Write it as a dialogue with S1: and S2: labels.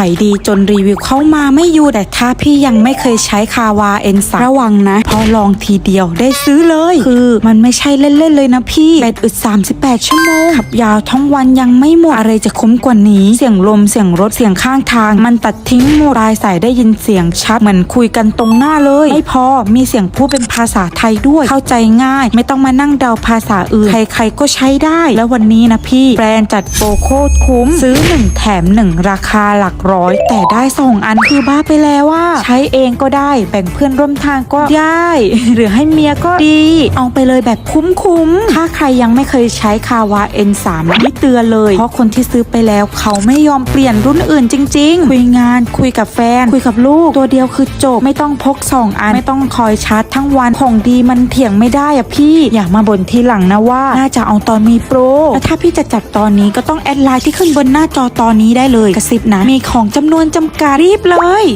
S1: ายดีจนรีวิวเข้ามาไม่อยู่แต่ถ้าพี่ยังไม่เคยใช้คาวาเอ็นสระวังนะ พอลองทีเดียวได้ซื้อเลย คือมันไม่ใช่เล่นๆเลยนะพี่แบตอึด 38 ชั่วโมง ขับยาวทั้งวันยังไม่หมด อะไรจะคุ้มกว่านี้ เสียงลมเสียงรถเสียงข้างทาง มันตัดทิ้งหมดปลายสายได้ยินเสียงชัด เหมือนคุยกันตรงหน้าเลย ไม่พอมีเสียงพูดเป็นภาษาไทยด้วย เข้าใจง่าย ไม่ต้องมานั่งเดาภาษาอื่น ใครๆก็ใช้ได้ แล้ววันนี้นะพี่แบรนด์จัดโปรโคตรคุ้ม ซื้อ 1 แถม 1 ราคาหลักร้อย แต่ได้สองอันคือบ้าไปแล้วว่า ใช้เองก็ได้แบ่งเพื่อนร่วมทางก็ได้ หรือให้เมียก็ดี เอาไปเลยแบบคุ้มๆ ถ้าใครยังไม่เคยใช้คาวา N3 นี่เตือนเลย เพราะคนที่ซื้อไปแล้วเขาไม่ยอมเปลี่ยนรุ่นอื่นจริง ๆ คุยงานคุยกับแฟน คุยกับลูก ตัวเดียวคือจบไม่ต้องพกสองอันไม่ต้องคอยชาร์จทั้งวันของดีมันเถียงไม่ได้อะพี่อย่ามาบ่นทีหลังนะว่า น่าจะเอาตอนมีโปรแล้วถ้าพี่จะจัดตอนนี้ก็ต้องแอดไลน์ที่ขึ้นบนหน้าจอตอนนี้ได้เลยกระซิบนะมีของจำนวนจำกัดรีบเลย